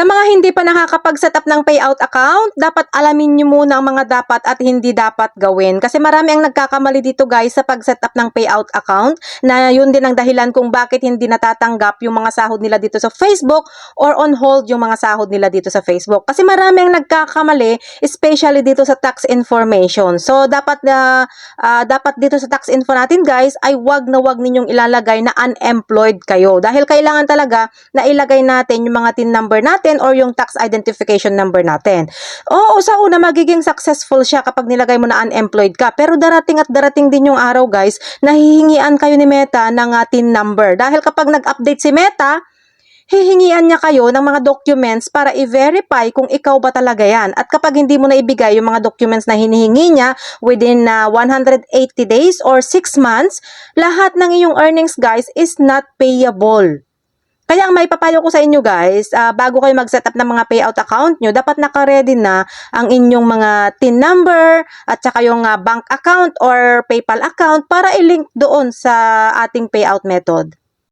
Sa mga hindi pa nakakapag-set up ng payout account, dapat alamin nyo muna ang mga dapat at hindi dapat gawin. Kasi marami ang nagkakamali dito guys sa pag-set up ng payout account na yun din ang dahilan kung bakit hindi natatanggap yung mga sahod nila dito sa Facebook or on hold yung mga sahod nila dito sa Facebook. Kasi marami ang nagkakamali, especially dito sa tax information. So dapat na ah, dapat dito sa tax info natin guys ay wag na wag ninyong ilalagay na unemployed kayo dahil kailangan talaga na ilagay natin yung mga tin number natin or yung tax identification number natin. Oo, sa una magiging successful siya kapag nilagay mo na unemployed ka. Pero darating at darating din yung araw guys na hihingian kayo ni Meta ng ah, tin number. Dahil kapag nag-update si Meta, hihingian niya kayo ng mga documents para i-verify kung ikaw ba talaga yan. At kapag hindi mo na ibigay yung mga documents na hinihingi niya within ah, 180 days or 6 months, lahat ng iyong earnings guys is not payable. Kaya ang may papayo ko sa inyo guys, ah, bago kayo mag-set up ng mga payout account nyo, dapat naka-ready na ang inyong mga TIN number at saka yung ah, bank account or PayPal account para i-link doon sa ating payout method.